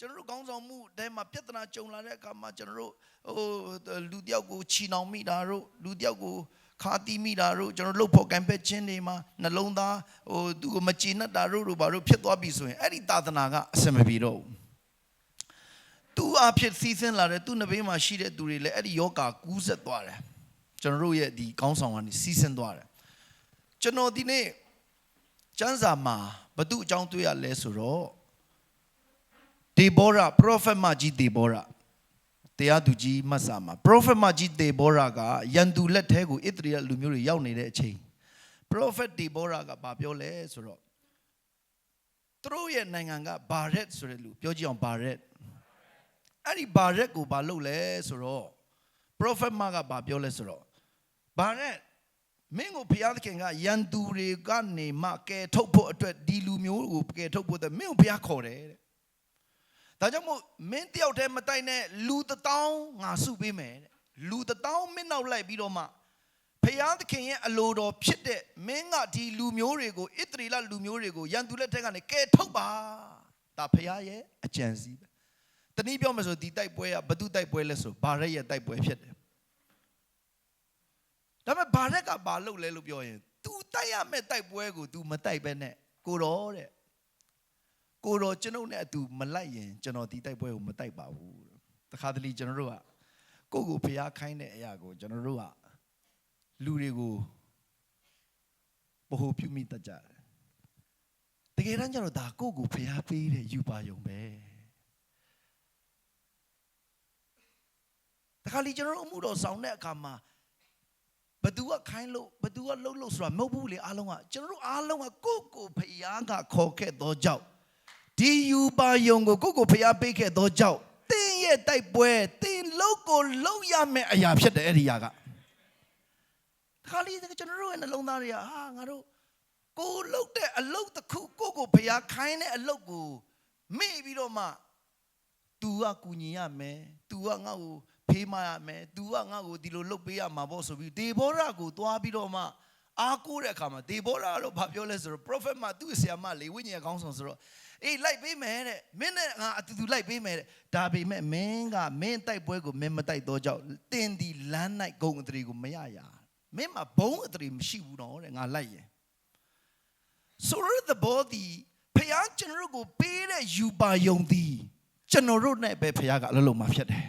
ကျွန်တော်တို့ကောင်းဆောင်မှုအဲမှာပြဿနာကြုံလာတဲ့အခါမှာကျွန်တော်တို့ဟိုလူတယောက်ကိုချီနှောင်မိတာတို့လူတယောက်ကိုခါတီးမိတာတို့ကျွန်တော်လှုပ်ဖို့ကံပက်ချင်းတွေမှာနှလုံးသားဟိုသူကိုမချေနှက်တာတို့တို့ဘာတို့ဖြစ်သွားပြီဆိုရင်အဲ့ဒီသာသနာကအဆင်မပြေတော့ဘူးသူအဖြစ်စီးဆင်းလာတဲ့သူ့နဘေးမှာရှိတဲ့သူတွေလည်းအဲ့ဒီယောဂါကူးဆက်သွားတယ်ကျွန်တော်တို့ရဲ့ဒီကောင်းဆောင်ကနေစီးဆင်းသွားတယ်ကျွန်တော်ဒီနေ့ကျမ်းစာမှာဘသူအကြောင်းတွေ့ရလဲဆိုတော့ ဒေဘောရာ prophet မကြီးဒေဘောရာတရားသူကြီးမတ်စာမှာ prophet မကြီးဒေဘောရာကယန်သူလက်ထဲကိုဣသရေလလူမျိုးတွေရောက်နေတဲ့အချိန် prophet ဒေဘောရာကဘာပြောလဲဆိုတော့သူတို့ရဲ့နိုင်ငံကဘာရက်ဆိုတဲ့လူပြောကြည့်အောင်ဘာရက်အဲ့ဒီဘာရက်ကိုဘာလုပ်လဲဆိုတော့ prophet မကဘာပြောလဲဆိုတော့ဘာရက်မင်းကိုဘုရားသခင်ကယန်သူတွေကနေမှကယ်ထုတ်ဖို့အတွက်ဒီလူမျိုးကိုကယ်ထုတ်ဖို့အတွက်မင်းကိုဘုရားခေါ်တယ်တဲ့ ဒါကြောင့်မို့မင်းတယောက်တည်းမတိုက်နဲ့လူတစ်တောင်းငါစုပေးမယ်တဲ့လူတစ်တောင်းမင်းနောက်လိုက်ပြီးတော့မှဖယားသခင်ရဲ့အလိုတော်ဖြစ်တဲ့မင်းကဒီလူမျိုးတွေကိုဣသရေလလူမျိုးတွေကိုရန်သူလက်ထက်ကနေကဲထုတ်ပါဒါဖယားရဲ့အကြံစီပဲတနည်းပြောမယ်ဆိုဒီတိုက်ပွဲကဘသူတိုက်ပွဲလဲဆိုဘာရက်ရဲ့တိုက်ပွဲဖြစ်တယ်ဒါပေမဲ့ဘာရက်ကဘာလုပ်လဲလို့ပြောရင် तू တိုက်ရမယ့်တိုက်ပွဲကို तू မတိုက်ပဲနဲ့ကိုတော်တဲ့ ကိုတော်ကျွန်ုပ်နဲ့အတူမလိုက်ရင်ကျွန်တော်ဒီတိုက်ပွဲကိုမတိုက်ပါဘူးတခါတလေကျွန်တော်တို့ကကိုယ့်ကိုဖျားခိုင်းတဲ့အရာကိုကျွန်တော်တို့ကလူတွေကိုဘ ਹੁ ပြုမိတတ်ကြတယ်တကယ်တမ်းကျတော့ဒါကိုယ့်ကိုဖျားပေးတဲ့ယူပါယုံပဲတခါလေကျွန်တော်တို့အမှုတော်ဆောင်တဲ့အခါမှာဘသူကခိုင်းလို့ဘသူကလှုပ်လို့ဆိုတာမဟုတ်ဘူးလေအားလုံးကကျွန်တော်တို့အားလုံးကကိုယ့်ကိုဖျားကခေါ်ခဲ့တော့ကြောက် ဒီယူပါယုံကိုကိုယ့်ကိုဖျားပေးခဲ့သောကြောင့်တင်းရဲ့တိုက်ပွဲတင်းလုံးကိုလုံးရမယ့်အရာဖြစ်တယ်အဲ့ဒီအရာကခါလီကျွန်တော်တို့ရဲ့နှလုံးသားတွေကဟာငါတို့ကိုလှုပ်တဲ့အလုတ်တစ်ခုကိုယ့်ကိုဖျားခိုင်းတဲ့အလုတ်ကိုမေ့ပြီးတော့မှ तू ကကူညီရမယ် तू ကငါ့ကိုဖေးမရမယ် तू ကငါ့ကိုဒီလိုလှုပ်ပေးရမှာပေါ့ဆိုပြီးဒေဘောရကိုသွားပြီးတော့မှအားကိုးတဲ့အခါမှာဒေဘောရကတော့ဘာပြောလဲဆိုတော့ prophet မှာသူ့ဆရာမလေဝိညာဉ်ကောင်းဆောင်ဆိုတော့ အေးလိုက်ပေးမယ်တဲ့မင်းနဲ့ငါအတူတူလိုက်ပေးမယ်တဲ့ဒါပေမဲ့မင်းကမင်းတိုက်ပွဲကိုမင်းမတိုက်တော့ကြောက်တင်းဒီလမ်း၌ဂုံအတရီကိုမရရမင်းမှာဘုံအတရီမရှိဘူးတော့တဲ့ငါလိုက်ရင်ဆိုရတဲ့ဘောဒီဖះကျွန်တော်တို့ကိုပေးတဲ့ယူပါယုံသည်ကျွန်တော်တို့နဲ့ပဲဖះကအလုံးလုံးမှာဖြစ်တယ်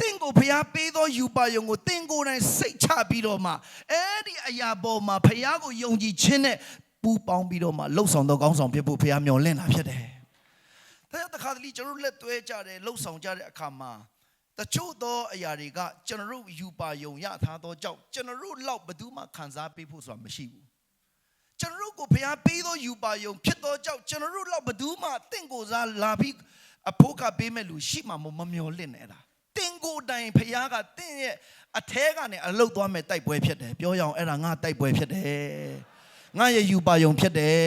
တင်းကိုဖះပေးသောယူပါယုံကိုတင်းကိုယ်တိုင်စိတ်ချပြီးတော့မှအဲ့ဒီအရာပေါ်မှာဖះကိုယုံကြည်ခြင်းနဲ့ ပူပေါင်းပြီးတော့မှလှုပ်ဆောင်သောကောင်းဆောင်ဖြစ်ဖို့ဖះမျှော်လင့်တာဖြစ်တယ်။ဒါကြောင့်တခါတလေကျွန်တော်တို့လက်သွဲကြတယ်လှုပ်ဆောင်ကြတဲ့အခါမှာတချို့သောအရာတွေကကျွန်တော်တို့ယူပါယုံရထားသောကြောင့်ကျွန်တော်တို့လောက်ဘယ်သူမှခံစားပေးဖို့ဆိုတာမရှိဘူး။ကျွန်တော်တို့ကိုဖះပေးသောယူပါယုံဖြစ်သောကြောင့်ကျွန်တော်တို့လောက်ဘယ်သူမှတင့်ကိုယ်စားလာပြီးအဖို့ကပေးမဲ့လူရှိမှမမျော်လင့်နေတာ။တင်ကိုယ်တိုင်ဖះကတင့်ရဲ့အထဲကနေအလုတ်သွားမဲ့တိုက်ပွဲဖြစ်တယ်ပြောရအောင်အဲ့ဒါငါတိုက်ပွဲဖြစ်တယ် ငါရဲ့ယူပါယုံဖြစ်တယ်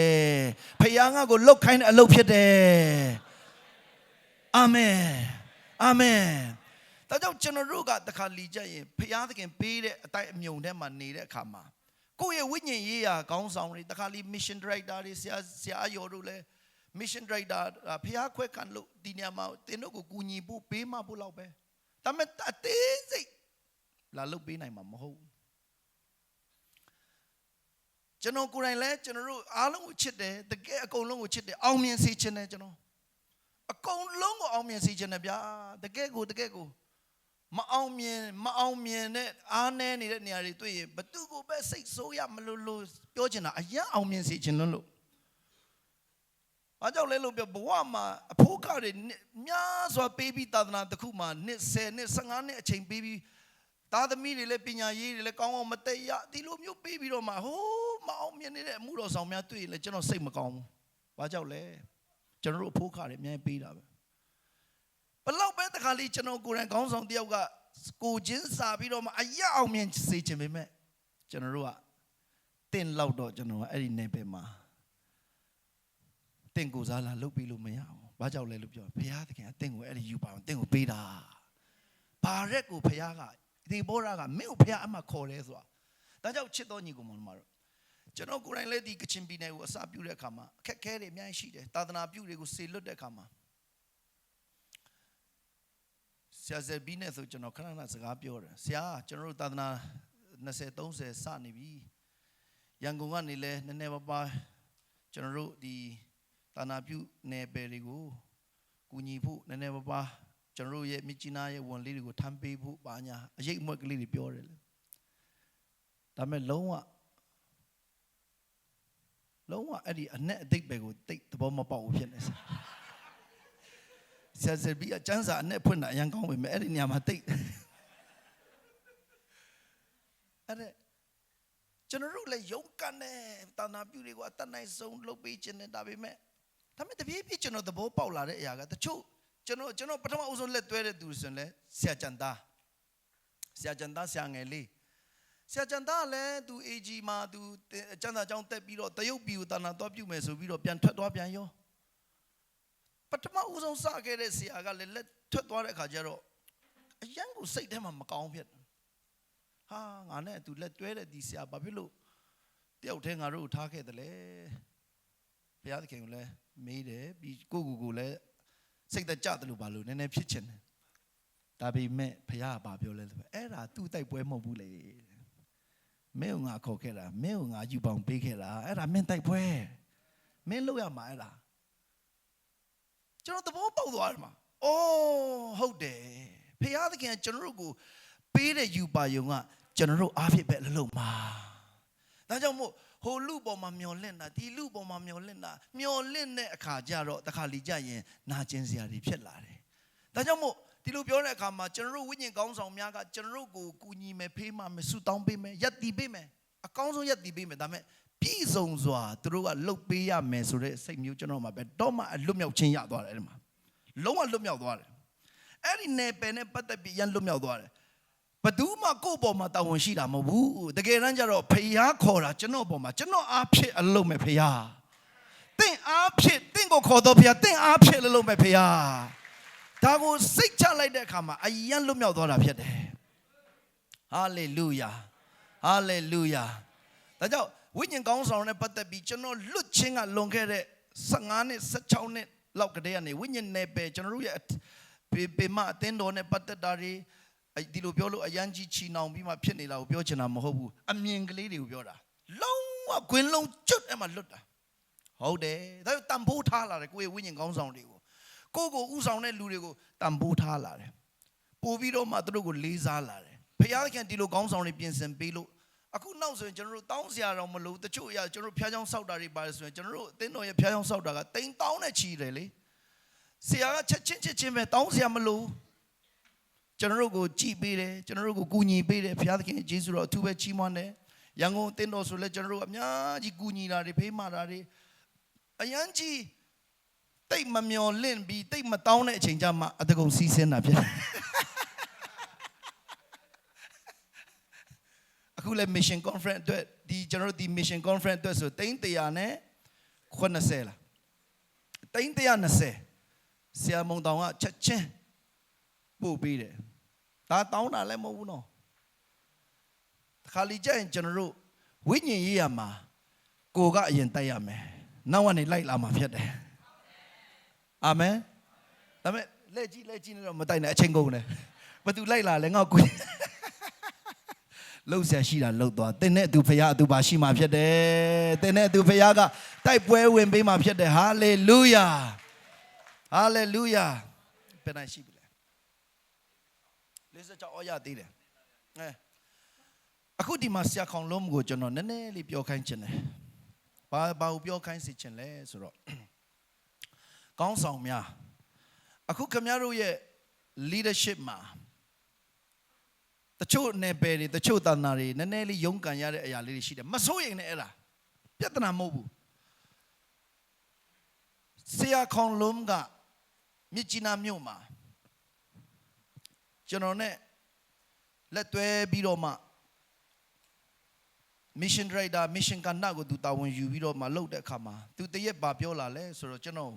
ဖះငါကိုလှုပ်ခိုင်းတဲ့အလုပ်ဖြစ်တယ်အာမင်အာမင်ဒါကြောင့်ကျွန်တော်တို့ကတခါလီကြရင်ဖះသခင်ပေးတဲ့အတိုက်အမြုံထဲမှာနေတဲ့အခါမှာကိုယ့်ရဲ့ဝိညာဉ်ရေးရာခေါင်းဆောင်တွေတခါလီ mission director တွေဆရာဆရာအယော်တို့လည်း mission director ဖះခွဲခံလို့ဒီနေရာမှာတင်းတို့ကိုကူညီဖို့ပေးမဖို့လောက်ပဲဒါပေမဲ့အသေးစိတ်လာလုပ်ပေးနိုင်မှာမဟုတ်ဘူး ကျွန်တော်ကိုယ်တိုင်လဲကျွန်တော်တို့အားလုံးကိုချစ်တယ်တကယ်အကုန်လုံးကိုချစ်တယ်အောင်မြင်စေချင်တယ်ကျွန်တော်အကုန်လုံးကိုအောင်မြင်စေချင်တယ်ဗျာတကယ်ကိုတကယ်ကိုမအောင်မြင်မအောင်မြင်တဲ့အားနည်းနေတဲ့နေရာတွေတွေ့ရင်ဘသူကိုပဲစိတ်ဆိုးရမလို့လို့ပြောချင်တာအရင်အောင်မြင်စေချင်လို့လို့ဘာကြောင့်လဲလို့ပြောဘဝမှာအဖို့ကတွေများစွာပေးပြီးသာသနာတစ်ခုမှာနှစ်10နှစ်15နှစ်အချိန်ပေးပြီးသားသမီးတွေလည်းပညာရေးတွေလည်းကောင်းအောင်မတည့်ရဒီလိုမျိုးပေးပြီးတော့မှဟိုး မအောင်မြင်နေတဲ့အမှုတော်ဆောင်များတွေ့ရင်လည်းကျွန်တော်စိတ်မကောင်းဘူး။ဘာကြောင့်လဲကျွန်တော်တို့အဖို့ခါတွေအများကြီးပေးတာပဲ။ဘလောက်ပဲတခါလေးကျွန်တော်ကိုယ်တိုင်ခေါင်းဆောင်တယောက်ကကိုချင်းစာပြီးတော့မှအရအောင်မြင်စေချင်ပေမဲ့ကျွန်တော်တို့ကတင့်လောက်တော့ကျွန်တော်ကအဲ့ဒီနယ်ပယ်မှာတင့်ကိုစားလာလုပ်ပြီးလို့မရအောင်။ဘာကြောင့်လဲလို့ပြောဘုရားသခင်အတင့်ကိုအဲ့ဒီယူပါအောင်တင့်ကိုပေးတာ။ဘာရက်ကိုဘုရားကဒီဘောရာကမင်းကိုဖះအမှခေါ်တယ်ဆိုတာဒါကြောင့်ချစ်တော်ညီကိုမောင်မတို့ ကျွန်တော်ကိုယ်တိုင်လည်းဒီကချင်ပြည်နယ်ကိုအစာပြုတဲ့အခါမှာအခက်အခဲတွေအများကြီးရှိတယ်သာသနာပြုတွေကိုစေလွတ်တဲ့အခါမှာဆရာဇယ်ဘီနဲ့ဆိုကျွန်တော်ခဏခဏစကားပြောတယ်ဆရာကျွန်တော်တို့သာသနာ20 30စနေပြီရန်ကုန်ကနေလဲနည်းနည်းပါးပါးကျွန်တော်တို့ဒီသာနာပြုနယ်ပယ်တွေကိုကူညီဖို့နည်းနည်းပါးပါးကျွန်တော်တို့ရဲ့မြစ်ကြီးနားရဲ့ဝန်လေးတွေကိုထမ်းပေးဖို့ပါညာအရေးအမွက်ကလေးတွေပြောတယ်လေဒါပေမဲ့လုံးဝ လုံးဝအဲ့ဒီအ내အသိပ်ပဲကိုတိတ်သဘောမပေါက်ဘူးဖြစ်နေစဆရာဇယ်ဘီအကျန်းစာအ내ဖွင့်တာအရင်ကောင်းပေမဲ့အဲ့ဒီနေရာမှာတိတ်အဲ့ဒါကျွန်တော်တို့လည်းယုံကန်တဲ့တာနာပြုတွေကိုအတတ်နိုင်ဆုံးလုပ်ပေးခြင်းနဲ့ဒါပေမဲ့ဒါပေမဲ့တပြေးပြေးကျွန်တော်သဘောပေါက်လာတဲ့အရာကတချို့ကျွန်တော်ကျွန်တော်ပထမအဆုံးလက်တွဲတဲ့သူဆိုရင်လည်းဆရာကျန်သားဆရာကျန်သားဆရာငယ်လေး ဆရာကျန်သားကလည်းသူ AG မှာသူကျန်သားကြောင်းတက်ပြီးတော့တရုတ်ပြည်ကိုတာနာတော့ပြုမယ်ဆိုပြီးတော့ပြန်ထွက်သွားပြန်ရောပထမဦးဆုံးစခဲ့တဲ့ဆရာကလည်းလက်ထွက်သွားတဲ့အခါကျတော့အရန်ကိုစိတ်ထဲမှာမကောင်းဖြစ်ဟာငါနဲ့သူလက်တွဲတဲ့ဒီဆရာဘာဖြစ်လို့တယောက်တည်းငါတို့ကိုထားခဲ့တယ်လဲဘုရားသခင်ကိုလည်းမေးတယ်ပြီးကိုကိုကိုလည်းစိတ်သက်ကြတယ်လို့ဘာလို့နည်းနည်းဖြစ်ချင်တယ်ဒါပေမဲ့ဘုရားကဘာပြောလဲဆိုအဲ့ဒါသူ့တိုက်ပွဲမဟုတ်ဘူးလေ မင်းကငါခေါ်ခဲ့တာမင်းကငါယူပေါင်ပေးခဲ့တာအဲ့ဒါမင်းတိုက်ပွဲမင်းလုပ်ရမှာအဲ့ဒါကျွန်တော်သဘောပေါက်သွားတယ်မှာအိုးဟုတ်တယ်ဘုရားသခင်ကကျွန်တော်တို့ကိုပေးတဲ့ယူပါယုံကကျွန်တော်တို့အားဖြင့်ပဲအလုပ်မှာဒါကြောင့်မို့ဟိုလူပေါ်မှာမျောလင့်တာဒီလူပေါ်မှာမျောလင့်တာမျောလင့်တဲ့အခါကျတော့တခါလီကြရင်နာကျင်စရာတွေဖြစ်လာတယ်ဒါကြောင့်မို့ ဒီလိုပြောတဲ့အခါမှာကျွန်တော်တို့ဝိညာဉ်ကောင်းဆောင်များကကျွန်တော်တို့ကိုကူညီမယ်ဖေးမမယ်ဆူတောင်းပေးမယ်ယက်တီပေးမယ်အကောင်းဆုံးယက်တီပေးမယ်ဒါပေမဲ့ပြည့်စုံစွာသူတို့ကလှုပ်ပေးရမယ်ဆိုတဲ့စိတ်မျိုးကျွန်တော်မှာပဲတော့မှအလွတ်မြောက်ခြင်းရသွားတယ်အဲ့ဒီမှာလုံးဝလွတ်မြောက်သွားတယ်အဲ့ဒီနယ်ပယ်နဲ့ပတ်သက်ပြီးရန်လွတ်မြောက်သွားတယ်ဘသူမှကိုယ့်ပေါ်မှာတာဝန်ရှိတာမဟုတ်ဘူးတကယ်တမ်းကျတော့ဖျားခေါ်တာကျွန်တော်ပေါ်မှာကျွန်တော်အားဖြစ်အလုပ်မဲ့ဖျားတင့်အားဖြစ်တင့်ကိုခေါ်တော့ဖျားတင့်အားဖြစ်အလုပ်မဲ့ဖျား ဒါကိုစိတ်ချလိုက်တဲ့အခါမှာအယံလွတ်မြောက်သွားတာဖြစ်တယ်ဟာလေလုယာဟာလေလုယာဒါကြောင့်ဝိညာဉ်ကောင်းဆောင်နဲ့ပတ်သက်ပြီးကျွန်တော်လွတ်ချင်းကလွန်ခဲ့တဲ့15နှစ်16နှစ်လောက်ကတည်းကနေဝိညာဉ်နယ်ပယ်ကျွန်တော်တို့ရဲ့ပေပေမအသင်းတော်နဲ့ပတ်သက်တာတွေဒီလိုပြောလို့အရန်ကြီးချီနှောင်ပြီးမှဖြစ်နေတာကိုပြောချင်တာမဟုတ်ဘူးအမြင်ကလေးတွေကိုပြောတာလုံးဝခွင်းလုံးကျွတ်အဲ့မှာလွတ်တာဟုတ်တယ်ဒါကြောင့်တန်ဖိုးထားလာတယ်ကိုယ့်ရဲ့ဝိညာဉ်ကောင်းဆောင်တွေကို ကိုယ့်ကိုဥဆောင်တဲ့လူတွေကိုတန်ဖိုးထားလာတယ်ပို့ပြီးတော့မှသူတို့ကိုလေးစားလာတယ်ဖခင်ဒီလိုကောင်းဆောင်တွေပြင်ဆင်ပေးလို့အခုနောက်ဆိုရင်ကျွန်တော်တို့တောင်းစရာတော့မလိုတချို့အရာကျွန်တော်တို့ဖျားချောင်းစောက်တာတွေပါတယ်ဆိုရင်ကျွန်တော်တို့အသင်းတော်ရဲ့ဖျားချောင်းစောက်တာကတိမ်တောင်းနဲ့ချီတယ်လေဆရာကချက်ချင်းချက်ချင်းပဲတောင်းစရာမလိုကျွန်တော်တို့ကိုကြည်ပေးတယ်ကျွန်တော်တို့ကိုကူညီပေးတယ်ဘုရားသခင်ယေရှုတော်အထူးပဲချီးမွမ်းတယ်ရန်ကုန်အသင်းတော်ဆိုလဲကျွန်တော်တို့အများကြီးကူညီတာတွေဖေးမာတာတွေအရန်ကြီး တိတ်မမျော်လင့်ပြီးတိတ်မတောင်းတဲ့အချိန်ကြမှာအတကုံစီးဆင်းတာဖြစ်တယ်အခုလည်း mission conference အတွက်ဒီကျွန်တော်တို့ဒီ mission conference အတွက်ဆိုတိန်း100နဲ့80လားတိန်း120ဆရာမုံတောင်ကချက်ချင်းပို့ပေးတယ်ဒါတောင်းတာလည်းမဟုတ်ဘူးနော်ခါလီကြရင်ကျွန်တော်တို့ဝိညာဉ်ရေးရမှာကိုကအရင်တိုက်ရမယ်နောက်ကနေလိုက်လာမှာဖြစ်တယ် အာမင်ဒါပေမဲ့လက်ကြီးလက်ကြီးနဲ့တော့မတိုက်နဲ့အချိန်ကုန်တယ်ဘသူလိုက်လာလဲငါ့ကိုလှုပ်ရှားရှိတာလှုပ်သွားတင်းနဲ့သူဖခင်အသူပါရှိမှဖြစ်တယ်တင်းနဲ့သူဖခင်ကတိုက်ပွဲဝင်ပေးမှဖြစ်တယ်ဟာလေလုယာဟာလေလုယာပြန်နိုင်ရှိပြီလေ56အော်ရသေးတယ်အဲအခုဒီမှာဆရာခေါင်လုံးကိုကျွန်တော်နည်းနည်းလေးပြောခိုင်းချင်တယ်ဘာဘာကိုပြောခိုင်းစေချင်လဲဆိုတော့ ကောင်းဆောင်များအခုခင်ဗျားတို့ရဲ့ leadership မှာတချို့နယ်ပယ်တွေတချို့တန်နာတွေနည်းနည်းလေးရုန်းကန်ရတဲ့အရာလေးတွေရှိတယ်မစိုးရိမ်နဲ့အဲ့ဒါပြဿနာမဟုတ်ဘူးဆရာခေါင်လုံးကမြစ်ကြီးနားမြို့မှာကျွန်တော်နဲ့လက်တွဲပြီးတော့မှ mission director mission ကဏ္ဍကိုသူတာဝန်ယူပြီးတော့မှလုပ်တဲ့အခါမှာသူတရက်ပါပြောလာလဲဆိုတော့ကျွန်တော်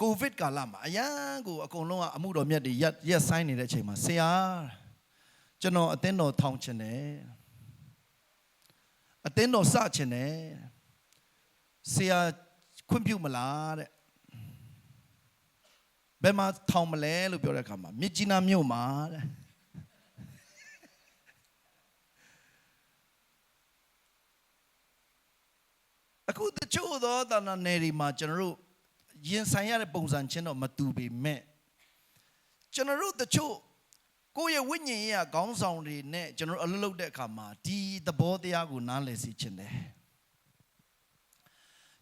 ကိုဗစ်ကာလမှာအရန်ကိုအကုန်လုံးကအမှုတော်မြတ်တွေရက်ရက်ဆိုင်နေတဲ့အချိန်မှာဆရာကျွန်တော်အသင်းတော်ထောင်ချင်တယ်အသင်းတော်စချင်တယ်ဆရာခွင့်ပြုမလားတဲ့ဘယ်မှာထောင်မလဲလို့ပြောတဲ့အခါမှာမြစ်ကြီးနားမြို့မှာတဲ့အခုတချို့သောသာနာနယ်တွေမှာကျွန်တော်တို့ ရင်ဆိုင်ရတဲ့ပုံစံချင်းတော့မတူပေမဲ့ကျွန်တော်တို့တချို့ကိုယ့်ရဲ့ဝိညာဉ်ရေးခေါင်းဆောင်တွေနဲ့ကျွန်တော်တို့အလုပ်လုပ်တဲ့အခါမှာဒီသဘောတရားကိုနားလည်စေချင်တယ်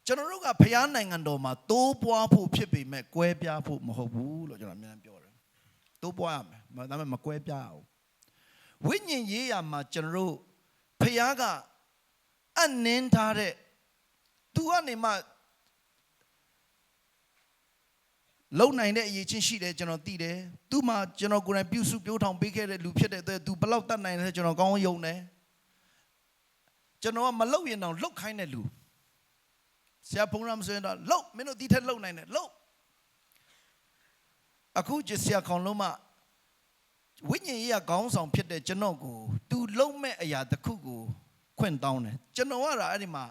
ကျွန်တော်တို့ကဖျားနိုင်ငံတော်မှာတိုးပွားဖို့ဖြစ်ပေမဲ့ကွဲပြားဖို့မဟုတ်ဘူးလို့ကျွန်တော်အများကြီးပြောတယ်တိုးပွားရမယ်ဒါပေမဲ့မကွဲပြားအောင်ဝိညာဉ်ရေးရာမှာကျွန်တော်တို့ဖျားကအနင်းထားတဲ့သူကနေမှ လုံနိုင်တဲ့အရေးချင်းရှိတယ်ကျွန်တော်သိတယ်။သူမှကျွန်တော်ကိုယ်တိုင်ပြုစုပြောထောင်ပေးခဲ့တဲ့လူဖြစ်တဲ့အတွက်သူဘလောက်တတ်နိုင်လဲကျွန်တော်ကောင်းယုံတယ်။ကျွန်တော်ကမလုံရင်တော့လုတ်ခိုင်းတဲ့လူ။ဆရာဖုန်းရမဆိုရင်တော့လုတ်မင်းတို့ဒီထက်လုတ်နိုင်တယ်လုတ်အခုကျဆရာခေါင်လုံးမဝိညာဉ်ရေးကခေါင်းဆောင်ဖြစ်တဲ့ကျွန်တော်ကိုသူလုံမဲ့အရာတစ်ခုကိုခွင့်တောင်းတယ်ကျွန်တော်ကတော့အဲ့ဒီမှာ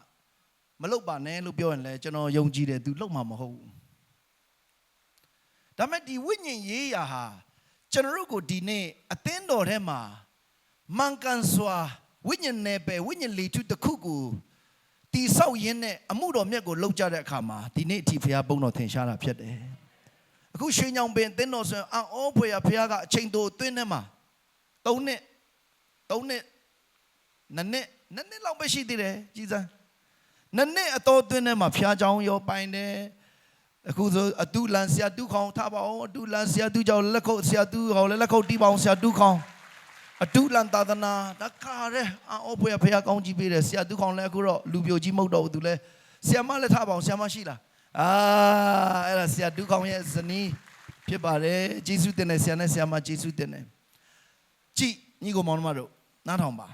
မလုတ်ပါနဲ့လို့ပြောရင်လည်းကျွန်တော်ယုံကြည်တယ်သူလုတ်မှာမဟုတ်ဘူး ဒါမဲ့ဒီဝိညာဉ်ရေးရာဟာကျွန်တော်တို့ကိုဒီနေ့အသင်းတော်ထဲမှာမန်ကန်စွာဝိညာဉ်နယ်ပယ်ဝိညာဉ်လေထုတစ်ခုကိုတိဆောက်ရင်းနဲ့အမှုတော်မြတ်ကိုလှုပ်ကြတဲ့အခါမှာဒီနေ့အထိဖရားပုံတော်ထင်ရှားတာဖြစ်တယ်။အခုရွှေညောင်ပင်သင်းတော်ဆိုရင်အံ့ဩဖွယ်ရဖရားကအချိန်တိုအတွင်းထဲမှာ၃နှစ်၃နှစ်နှစ်နှစ်နှစ်နှစ်လောက်ပဲရှိသေးတယ်ကြည်စမ်းနှစ်နှစ်အတော်အတွင်းထဲမှာဖရားကြောင်းရောပိုင်တယ်။ အခုဆိုအတူလန်ဆရာတူခေါင်ထားပါအောင်အတူလန်ဆရာတူကြောင့်လက်ခုပ်ဆရာတူခေါင်လည်းလက်ခုပ်တီးပါအောင်ဆရာတူခေါင်အတူလန်သာသနာတခါရဲအော်ဖွေဖះကောင်းကြီးပေးတယ်ဆရာတူခေါင်လည်းအခုတော့လူပြိုကြီးမဟုတ်တော့ဘူးသူလည်းဆရာမလည်းထားပါအောင်ဆရာမရှိလားအာအဲ့ဒါဆရာတူခေါင်ရဲ့ဇနီးဖြစ်ပါတယ်ဂျေစုတင်တယ်ဆရာနဲ့ဆရာမဂျေစုတင်တယ်ကြည်ညီကိုမောင်နှမတို့နားထောင်ပါ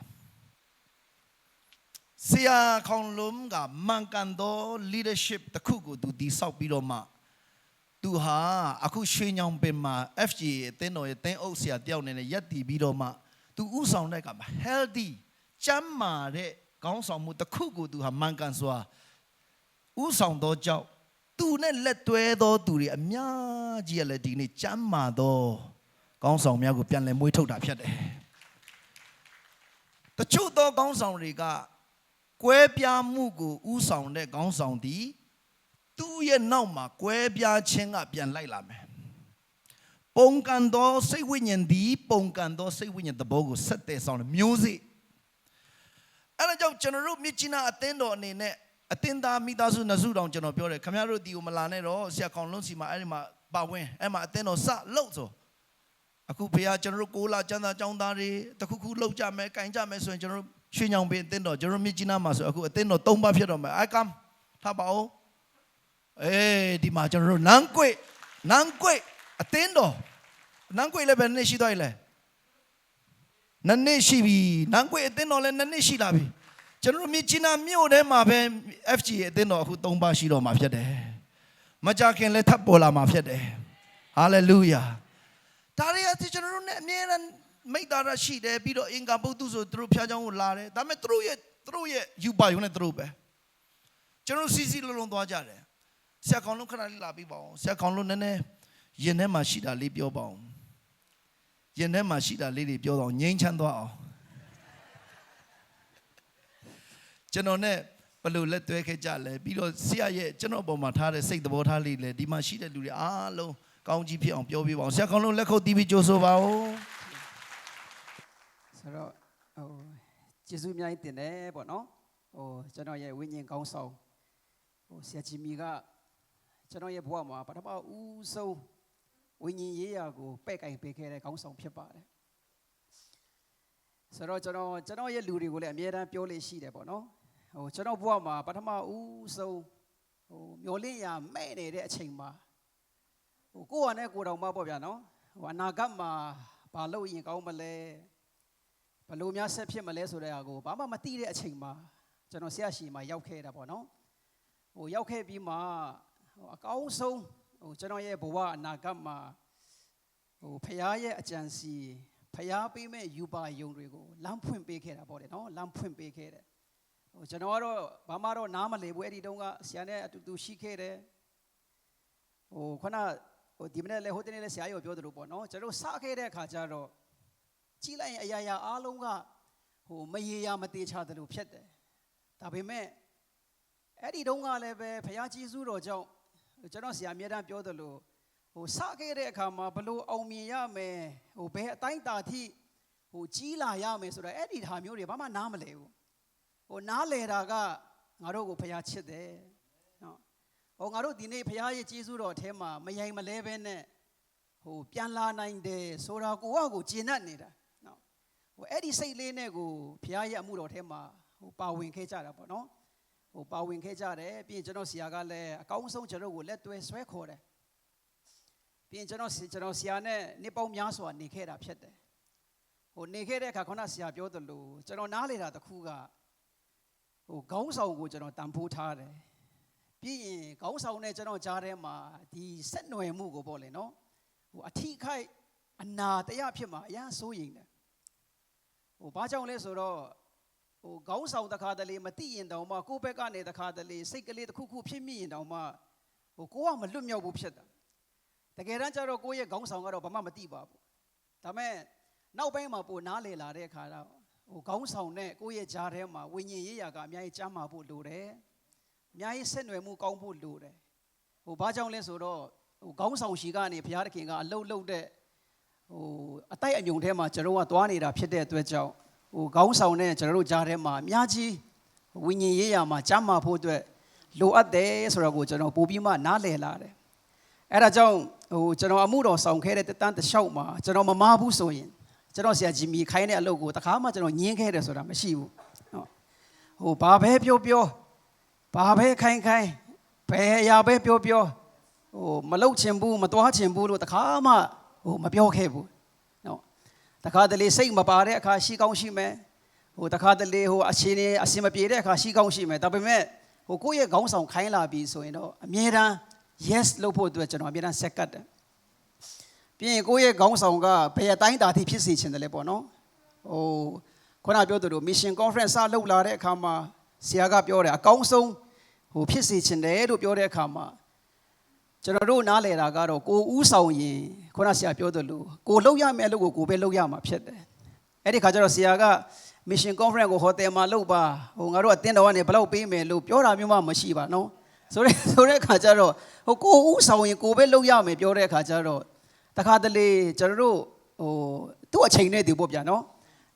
ဆရာခေါင်လုံးကမှန်ကန်သော leadership တစ်ခုကိုသူတည်ဆောက်ပြီးတော့မှသူဟာအခုရွှေညောင်ပင်မှာ FGA အသင်းတော်ရဲ့တင်းအုပ်ဆရာတယောက်အနေနဲ့ရက်တည်ပြီးတော့မှသူဥဆောင်တဲ့ကမှာ healthy ကျန်းမာတဲ့ကောင်းဆောင်မှုတစ်ခုကိုသူဟာမှန်ကန်စွာဥဆောင်သောကြောင့်သူနဲ့လက်တွဲသောသူတွေအများကြီးရလည်းဒီနေ့ကျမ်းမာသောကောင်းဆောင်များကိုပြန်လည်မွေးထုတ်တာဖြစ်တယ်။တချို့သောကောင်းဆောင်တွေက ကွဲပြားမှုကိုဥဆောင်တဲ့ခေါင်းဆောင်သည်သူ့ရဲ့နောက်မှာကွဲပြားခြင်းကပြန်လိုက်လာမယ်ပုံကန်သောစိတ်ဝိညာဉ်သည်ပုံကန်သောစိတ်ဝိညာဉ်သဘောကိုဆက်တဲ့ဆောင်တယ်မျိုးစေ့အဲ့ဒါကြောင့်ကျွန်တော်တို့မြစ်ကြီးနားအသင်းတော်အနေနဲ့အသင်းသားမိသားစုနှစုတောင်ကျွန်တော်ပြောတယ်ခင်ဗျားတို့ဒီကိုမလာနဲ့တော့ဆရာကောင်လုံးစီမှာအဲ့ဒီမှာပါဝင်အဲ့မှာအသင်းတော်စလို့ဆိုအခုဖေကကျွန်တော်တို့ကိုလာကျမ်းသာចောင်းသားတွေတခုခုလောက်ကြမယ်ကင်ကြမယ်ဆိုရင်ကျွန်တော်တို့ ရွှေညောင်ပင်အသင်းတော်ကျွန်တော်မြစ်ကြီးနားမှာဆိုအခုအသင်းတော်၃ပါးဖြစ်တော့မယ် I come ထားပါဦးအေးဒီမှာကျွန်တော်တို့နန်းကွေနန်းကွေအသင်းတော်နန်းကွေလည်းပဲနှစ်ရှိသွားပြီလဲနှစ်နှစ်ရှိပြီနန်းကွေအသင်းတော်လည်းနှစ်နှစ်ရှိလာပြီကျွန်တော်တို့မြစ်ကြီးနားမြို့ထဲမှာပဲ FG အသင်းတော်အခု၃ပါးရှိတော့မှာဖြစ်တယ်မကြခင်လည်းထပ်ပေါ်လာမှာဖြစ်တယ်ဟာလေလုယာဒါရီအကျွန်တော်တို့ ਨੇ အမြဲတမ်း မိသားစုရှိတယ်ပြီးတော့အင်္ဂါပုတ်သူဆိုသူတို့ဖျားချောင်းကိုလာတယ်ဒါပေမဲ့သူတို့ရဲ့သူတို့ရဲ့ယူပါယုံနဲ့သူတို့ပဲကျွန်တော်စီစီလုံးလုံးသွားကြတယ်ဆရာကောင်းလုံးခဏလေးလာပြီးပါအောင်ဆရာကောင်းလုံးနည်းနည်းယင်ထဲမှာရှိတာလေးပြောပါအောင်ယင်ထဲမှာရှိတာလေးတွေပြောတော့ငြိမ်းချမ်းသွားအောင်ကျွန်တော်နဲ့ဘလို့လက်တွဲခဲ့ကြလဲပြီးတော့ဆရာရဲ့ကျွန်တော်အပေါ်မှာထားတဲ့စိတ်သဘောထားလေးလေဒီမှာရှိတဲ့လူတွေအားလုံးကောင်းကြီးဖြစ်အောင်ပြောပြပါအောင်ဆရာကောင်းလုံးလက်ခုပ်တီးပြီးကြိုးဆိုပါဦး ဆိုတော့ဟိုကျေးဇူးအများကြီးတင်တယ်ပေါ့နော်ဟိုကျွန်တော်ရဲ့ဝိညာဉ်ကောင်းဆောင်ဟိုဆရာကြီးမီကကျွန်တော်ရဲ့ဘဝမှာပထမဦးဆုံးဝိညာဉ်ရေးရာကိုပဲ့ကင်ပေးခဲ့တဲ့ကောင်းဆောင်ဖြစ်ပါတယ်ဆိုတော့ကျွန်တော်ကျွန်တော်ရဲ့လူတွေကိုလည်းအမြဲတမ်းပြောလို့ရှိတယ်ပေါ့နော်ဟိုကျွန်တော်ဘဝမှာပထမဦးဆုံးဟိုမျောလင့်ရမဲ့နေတဲ့အချိန်မှာဟိုကိုယ့်ဟာနဲ့ကိုယ်တော်မှပေါ့ဗျာနော်ဟိုအနာဂတ်မှာဘာလို့ရင်ကောင်းမလဲ ဘလို့များဆက်ဖြစ်မလဲဆိုတဲ့ဟာကိုဘာမှမသိတဲ့အချိန်မှာကျွန်တော်ဆရာရှိမှာရောက်ခဲ့တာပေါ့နော်ဟိုရောက်ခဲ့ပြီးမှဟိုအကောင်းဆုံးဟိုကျွန်တော်ရဲ့ဘဝအနာဂတ်မှာဟိုဖခင်ရဲ့အကြံစီဖခင်ပေးမဲ့ယူပါယုံတွေကိုလမ်းဖွင့်ပေးခဲ့တာပေါ့တယ်နော်လမ်းဖွင့်ပေးခဲ့တယ်ဟိုကျွန်တော်ကတော့ဘာမှတော့နားမလည်ဘူးအဲ့ဒီတုန်းကဆရာနဲ့အတူတူရှိခဲ့တယ်ဟိုခုနဟိုဒီမနေ့လဲဟိုတနေ့လဲဆရာကြီးကပြောသလိုပေါ့နော်ကျွန်တော်စခဲ့တဲ့အခါကျတော့ ကြီးလိုက်ရင်အရာရာအားလုံးကဟိုမရေရာမသေးချသလိုဖြစ်တယ်ဒါပေမဲ့အဲ့ဒီတုန်းကလည်းပဲဘုရားကြီးစုတော်ကြောင့်ကျွန်တော်ဆရာအမြဲတမ်းပြောသလိုဟိုစခဲ့တဲ့အခါမှာဘလို့အောင်မြင်ရမယ်ဟိုဘယ်အတိုင်းတာထိဟိုကြီးလာရမယ်ဆိုတော့အဲ့ဒီဓာမျိုးတွေဘာမှနားမလဲဘူးဟိုနားလဲတာကငါတို့ကိုဘုရားချစ်တယ်နော်ဟိုငါတို့ဒီနေ့ဘုရားရဲ့ကျေးဇူးတော်အထဲမှာမယိုင်မလဲပဲနဲ့ဟိုပြန်လာနိုင်တယ်ဆိုတာကိုကကိုကျင့်တတ်နေတာနော် ဟိုအဲ့ဒီစိတ်လေးနဲ့ကိုဘုရားရဲ့အမှုတော်ထဲမှာဟိုပါဝင်ခဲ့ကြတာပေါ့နော်ဟိုပါဝင်ခဲ့ကြတယ်ပြီးရင်ကျွန်တော်ဆရာကလည်းအကောင်းဆုံးကျွန်တော်ကိုလက်တွဲဆွဲခေါ်တယ်ပြီးရင်ကျွန်တော်ကျွန်တော်ဆရာနဲ့နေပေါင်းများစွာနေခဲ့တာဖြစ်တယ်ဟိုနေခဲ့တဲ့အခါခုနဆရာပြောသလိုကျွန်တော်နားလေတာတစ်ခုကဟိုခေါင်းဆောင်ကိုကျွန်တော်တန်ဖိုးထားတယ်ပြီးရင်ခေါင်းဆောင်နဲ့ကျွန်တော်ကြားထဲမှာဒီဆက်နွယ်မှုကိုပေါ့လေနော်ဟိုအထီးခိုက်အနာတရားဖြစ်မှာအရန်စိုးရိမ်တယ် ဟိုဘာကြောင့်လဲဆိုတော့ဟိုခေါင်းဆောင်တစ်ခါတလေမသိရင်တောင်မှကိုယ့်ဘက်ကနေတစ်ခါတလေစိတ်ကလေးတစ်ခုခုဖြစ်မိရင်တောင်မှဟိုကိုကမလွတ်မြောက်ဘူးဖြစ်တာတကယ်တမ်းကျတော့ကိုယ့်ရဲ့ခေါင်းဆောင်ကတော့ဘာမှမသိပါဘူးဒါမဲ့နောက်ပိုင်းမှာပိုနားလေလာတဲ့အခါတော့ဟိုခေါင်းဆောင်နဲ့ကိုယ့်ရဲ့ကြားထဲမှာဝိညာဉ်ရေးရာကအများကြီးကြားမှာဖို့လိုတယ်အများကြီးဆက်နွယ်မှုကောင်းဖို့လိုတယ်ဟိုဘာကြောင့်လဲဆိုတော့ဟိုခေါင်းဆောင်ရှိကနေဘုရားသခင်ကအလုတ်လုတ်တဲ့ ဟိုအတိုက်အမြုံထဲမှာကျွန်တော်ကသွားနေတာဖြစ်တဲ့အတွက်ကြောင့်ဟိုခေါင်းဆောင်နဲ့ကျွန်တော်တို့ကြားထဲမှာအများကြီးဝိညာဉ်ရေးရာမှာကြားမှာဖို့အတွက်လိုအပ်တယ်ဆိုတော့ကိုကျွန်တော်ပို့ပြီးမှနားလည်လာတယ်အဲ့ဒါကြောင့်ဟိုကျွန်တော်အမှုတော်ဆောင်ခဲ့တဲ့တန်တလျှောက်မှာကျွန်တော်မမာဘူးဆိုရင်ကျွန်တော်ဆရာဂျီမီခိုင်းတဲ့အလုပ်ကိုတခါမှကျွန်တော်ညင်းခဲ့တယ်ဆိုတာမရှိဘူးနော်ဟိုဘာပဲပြောပြောဘာပဲခိုင်းခိုင်းဘယ်အရာပဲပြောပြောဟိုမလုတ်ချင်ဘူးမသွားချင်ဘူးလို့တခါမှ ဟိုမပြောခဲ့ဘူးနော်တခါတလေစိတ်မပါတဲ့အခါရှိကောင်းရှိမယ်ဟိုတခါတလေဟိုအချင်းအစင်မပြေတဲ့အခါရှိကောင်းရှိမယ်ဒါပေမဲ့ဟိုကိုယ့်ရဲ့ခေါင်းဆောင်ခိုင်းလာပြီဆိုရင်တော့အမြဲတမ်း yes လို့ဖို့အတွက်ကျွန်တော်အမြဲတမ်းဆက်ကတ်တယ်ပြီးရင်ကိုယ့်ရဲ့ခေါင်းဆောင်ကဘယ်အတိုင်းတာထိဖြစ်စေချင်တယ်လဲပေါ့နော်ဟိုခုနပြောသလို mission conference စလုပ်လာတဲ့အခါမှာဆရာကပြောတယ်အကောင်းဆုံးဟိုဖြစ်စေချင်တယ်လို့ပြောတဲ့အခါမှာ ကျွန်တော်တို့နားလည်တာကတော့ကိုဥဆောင်ရင်ခုနဆရာပြောသလိုကိုလှုပ်ရမယ်လို့ကိုကိုပဲလှုပ်ရမှာဖြစ်တယ်အဲ့ဒီခါကျတော့ဆရာက mission conference ကိုဟိုတယ်မှာလုပ်ပါဟိုငါတို့အတင်းတော်ကနေဘယ်လောက်ပေးမယ်လို့ပြောတာမျိုးမှမရှိပါနော်ဆိုတဲ့ဆိုတဲ့ခါကျတော့ဟိုကိုဥဆောင်ရင်ကိုပဲလှုပ်ရမယ်ပြောတဲ့ခါကျတော့တခါတလေကျွန်တော်တို့ဟိုသူ့အချိန်နဲ့တူပေါ့ဗျာနော်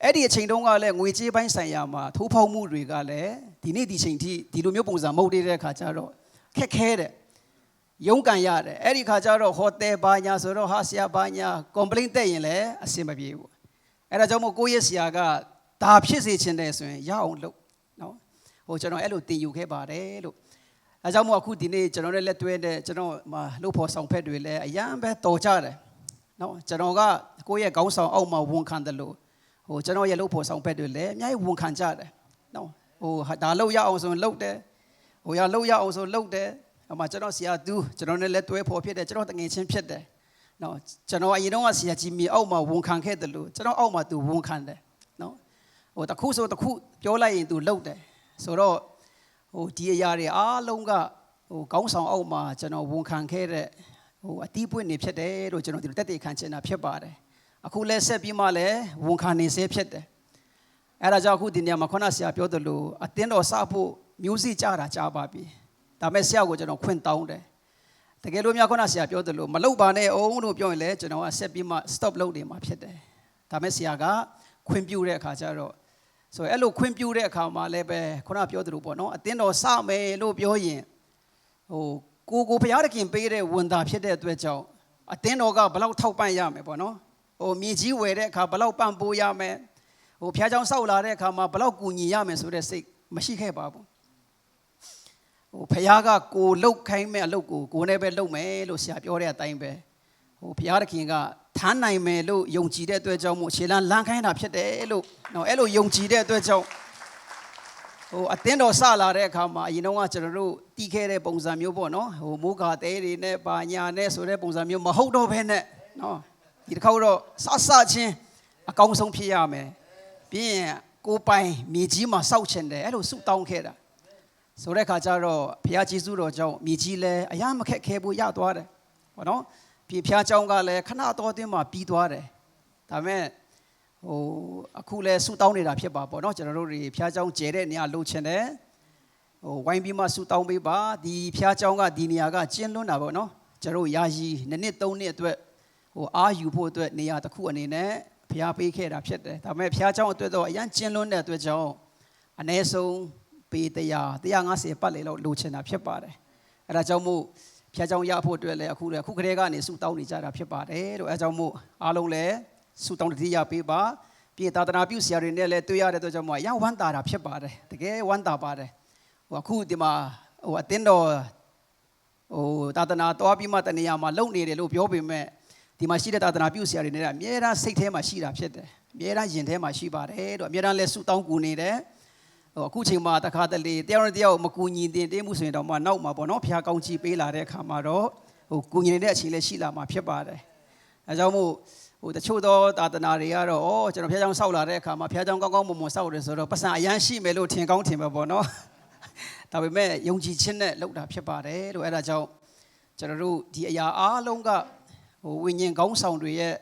အဲ့ဒီအချိန်တုန်းကလည်းငွေကြေးပိုင်းဆိုင်ရာမှာထိုးဖောက်မှုတွေကလည်းဒီနေ့ဒီချိန်ထိဒီလိုမျိုးပုံစံမဟုတ်သေးတဲ့ခါကျတော့ခက်ခဲတယ် ရုန်းကန်ရတယ်အဲ့ဒီခါကျတော့ဟိုတယ်ဘာညာဆိုတော့ဟာဆရာဘာညာ complaint တက်ရင်လည်းအဆင်မပြေဘူးအဲ့ဒါကြောင့်မို့ကိုယ့်ရဲ့ဆရာကဒါဖြစ်စေချင်တယ်ဆိုရင်ရအောင်လုပ်နော်ဟိုကျွန်တော်အဲ့လိုတင်ယူခဲ့ပါတယ်လို့အဲကြောင့်မို့အခုဒီနေ့ကျွန်တော်လည်းလက်တွဲတဲ့ကျွန်တော်မလှုပ်ဖို့ဆောင်ဖက်တွေလည်းအရန်ပဲတော်ကြတယ်နော်ကျွန်တော်ကကိုယ့်ရဲ့ခေါင်းဆောင်အောက်မှာဝန်ခံတယ်လို့ဟိုကျွန်တော်ရဲ့လှုပ်ဖို့ဆောင်ဘက်တွေလည်းအများကြီးဝန်ခံကြတယ်နော်ဟိုဒါလှုပ်ရအောင်ဆိုရင်လှုပ်တယ်ဟိုရလှုပ်ရအောင်ဆိုလှုပ်တယ် အမှကျွန်တော်ဆရာသူကျွန်တော်နဲ့လည်းတွဲဖို့ဖြစ်တယ်ကျွန်တော်တငယ်ချင်းဖြစ်တယ်နော်ကျွန်တော်အရင်တော့ဆရာကြီးမြေအောက်မှာဝန်ခံခဲ့တယ်လို့ကျွန်တော်အောက်မှာသူဝန်ခံတယ်နော်ဟိုတစ်ခုဆိုတစ်ခုပြောလိုက်ရင်သူလှုပ်တယ်ဆိုတော့ဟိုဒီအရာတွေအားလုံးကဟိုကောင်းဆောင်အောက်မှာကျွန်တော်ဝန်ခံခဲ့တဲ့ဟိုအတီးပွင့်နေဖြစ်တယ်လို့ကျွန်တော်ဒီလိုတက်တည်ခံချင်တာဖြစ်ပါတယ်အခုလဲဆက်ပြီးမှလဲဝန်ခံနေစေဖြစ်တယ်အဲ့ဒါကြောင့်အခုဒီနေရာမှာခုနဆရာပြောသလိုအတင်းတော်စဖို့မျိုးစိကြတာကြားပါပြီ ဒါမဲ့ဆရာကိုကျွန်တော်ခွင့်တောင်းတယ်တကယ်လို့များခုနဆရာပြောသလိုမလုပ်ပါနဲ့အောင်လို့ပြောရင်လဲကျွန်တော်ကဆက်ပြီးမှ stop လုပ်နေမှာဖြစ်တယ်ဒါမဲ့ဆရာကခွင့်ပြုတဲ့အခါကျတော့ဆိုအဲ့လိုခွင့်ပြုတဲ့အခါမှာလည်းပဲခုနပြောသလိုပေါ့နော်အတင်းတော်စမယ်လို့ပြောရင်ဟိုကိုကိုဘုရားသခင်ပေးတဲ့ဝန်တာဖြစ်တဲ့အတွက်ကြောင့်အတင်းတော်ကဘယ်လောက်ထောက်ပံ့ရမယ်ပေါ့နော်ဟိုမြေကြီးဝယ်တဲ့အခါဘယ်လောက်ပံ့ပိုးရမယ်ဟိုဖျားချောင်းဆောက်လာတဲ့အခါမှာဘယ်လောက်ကူညီရမယ်ဆိုတဲ့စိတ်မရှိခဲ့ပါဘူး ဟိုဖျားကကိုလှုပ်ခိုင်းမဲ့အလုပ်ကိုကိုနဲ့ပဲလုပ်မယ်လို့ဆရာပြောတဲ့အတိုင်းပဲဟိုဖျားသခင်ကထမ်းနိုင်မယ်လို့ယုံကြည်တဲ့အတွက်ကြောင့်မို့ခြေလန်းလန်းခိုင်းတာဖြစ်တယ်လို့နော်အဲ့လိုယုံကြည်တဲ့အတွက်ကြောင့်ဟိုအတင်းတော်စလာတဲ့အခါမှာအရင်တော့ကကျွန်တော်တို့တီးခဲ့တဲ့ပုံစံမျိုးပေါ့နော်ဟိုမိုးကာတဲတွေနဲ့ပါညာနဲ့ဆိုတဲ့ပုံစံမျိုးမဟုတ်တော့ဘဲနဲ့နော်ဒီတစ်ခေါက်တော့စစချင်းအကောင်းဆုံးဖြစ်ရမယ်ပြီးရင်ကိုယ်ပိုင်မြေကြီးမှာစောက်ချင်တယ်အဲ့လိုဆုတောင်းခဲ့တာ ဆိုတဲ့ခါကျတော့ဘုရားကျေးဇူးတော်ကြောင့်မြေကြီးလဲအရာမခက်ခဲဘူးရသွားတယ်ဟောနော် ပြေဖျားเจ้าကလည်းခဏတော်အတွင်းမှာပြီးသွားတယ်ဒါပေမဲ့ဟိုအခုလဲဆူတောင်းနေတာဖြစ်ပါပေါ့နော်ကျွန်တော်တို့တွေဖျားเจ้าကျဲတဲ့နေရာလှုပ်ချင်တယ်ဟိုဝိုင်းပြီးမှဆူတောင်းပေးပါဒီဖျားเจ้าကဒီနေရာကကျင်းလွန်းတာပေါ့နော်ကျွန်တော်တို့ယာယီနှစ်နှစ်သုံးနှစ်အတွက်ဟိုအာယူဖို့အတွက်နေရာတစ်ခုအနေနဲ့ဖျားပေးခဲ့တာဖြစ်တယ်ဒါပေမဲ့ဖျားเจ้าအတွက်တော့အရန်ကျင်းလွန်းတဲ့အတွက်ကြောင့်အ ਨੇ ဆုံး ပေ100 150ပတ်လေလောက်လိုချင်တာဖြစ်ပါတယ်အဲဒါကြောင့်မို့ ဖျားเจ้าရဖို့အတွက်လည်းအခုလည်းအခုကလေးကနေဆူတောင်းနေကြတာဖြစ်ပါတယ်လို့အဲကြောင့်မို့အားလုံးလည်းဆူတောင်းတတိယပေးပါပြည်သာသနာပြုဆရာတွေနဲ့လည်းတွေ့ရတဲ့အတွက်ကြောင့်မို့အရန်ဝမ်းသာတာဖြစ်ပါတယ်တကယ်ဝမ်းသာပါတယ်ဟိုအခုဒီမှာဟိုအတင်းတော်ဟိုသာသနာတော်ပြီးမှတနေရာမှာလုံနေတယ်လို့ပြောပေမဲ့ဒီမှာရှိတဲ့သာသနာပြုဆရာတွေနဲ့အများအားစိတ်ထဲမှာရှိတာဖြစ်တယ်အများအားရင်ထဲမှာရှိပါတယ်လို့အများအားလည်းဆူတောင်းကူနေတယ် ဟို အခုချိန်မှာတခါတလေတယောက်နဲ့တယောက်မကူညီတင်တင်းမှုဆိုရင်တော့မှနောက်မှာပေါ့နော်ဖျားကောင်းချီပေးလာတဲ့အခါမှာတော့ဟိုကူညီနေတဲ့အခြေလည်းရှိလာမှာဖြစ်ပါတယ်။အဲကြောင့်မို့ဟိုတချို့သောသာသနာတွေကတော့ဩကျွန်တော်ဖျားကြောင်ဆောက်လာတဲ့အခါမှာဖျားကြောင်ကောင်းကောင်းမွန်မွန်ဆောက်တယ်ဆိုတော့ပတ်စံအရန်ရှိမယ်လို့ထင်ကောင်းထင်ပဲပေါ့နော်။ဒါပေမဲ့ယုံကြည်ခြင်းနဲ့လုပ်တာဖြစ်ပါတယ်လို့အဲဒါကြောင့်ကျွန်တော်တို့ဒီအရာအားလုံးကဟိုဝိညာဉ်ကောင်းဆောင်တွေရဲ့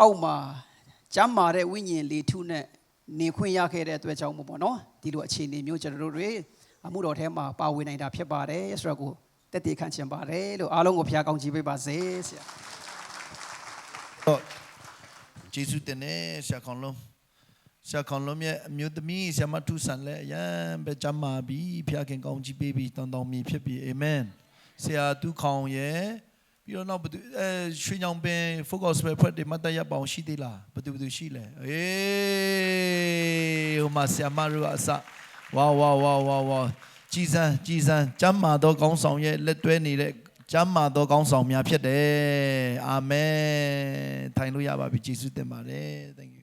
အောက်မှာကျမ်းမာတဲ့ဝိညာဉ်လေးထုနဲ့ နေခွင့်ရခဲ့တဲ့အတွက်ကြောင့်မို့ပေါ့နော်ဒီလိုအခြေအနေမျိုးကျွန်တော်တို့တွေအမှုတော်ထဲမှာပါဝင်နိုင်တာဖြစ်ပါတယ်ဆိုတော့ကိုတက်တည်ခံချင်ပါတယ်လို့အားလုံးကိုဖျားကောင်းကြည့်ပေးပါစေဆရာတော့ဂျေစုတင်နေဆရာခေါင်လုံးဆရာခေါင်လုံးရဲ့အမျိုးသမီးဆရာမထုဆန်လည်းအရန်ပဲကြမ်းမာပြီးဖျားခင်ကောင်းကြီးပေးပြီးတောင်းတောင်းမြည်ဖြစ်ပြီးအာမင်ဆရာသူခေါင်ရဲ့ ပြီးတော့နောက်ဘယ်သူအဲရွှေညောင်ပင် focus ပဲဖွဲ့တယ်မတ်တရပောင်ရှိသေးလားဘယ်သူဘယ်သူရှိလဲအေးဟိုမှာဆရာမတို့ကအစဝါဝါဝါဝါဝါကြည်စံကြည်စံကျမ်းမာသောကောင်းဆောင်ရဲ့လက်တွဲနေတဲ့ကျမ်းမာသောကောင်းဆောင်များဖြစ်တယ်အာမင်ထိုင်လို့ရပါပြီယေရှုတင်ပါတယ် thank you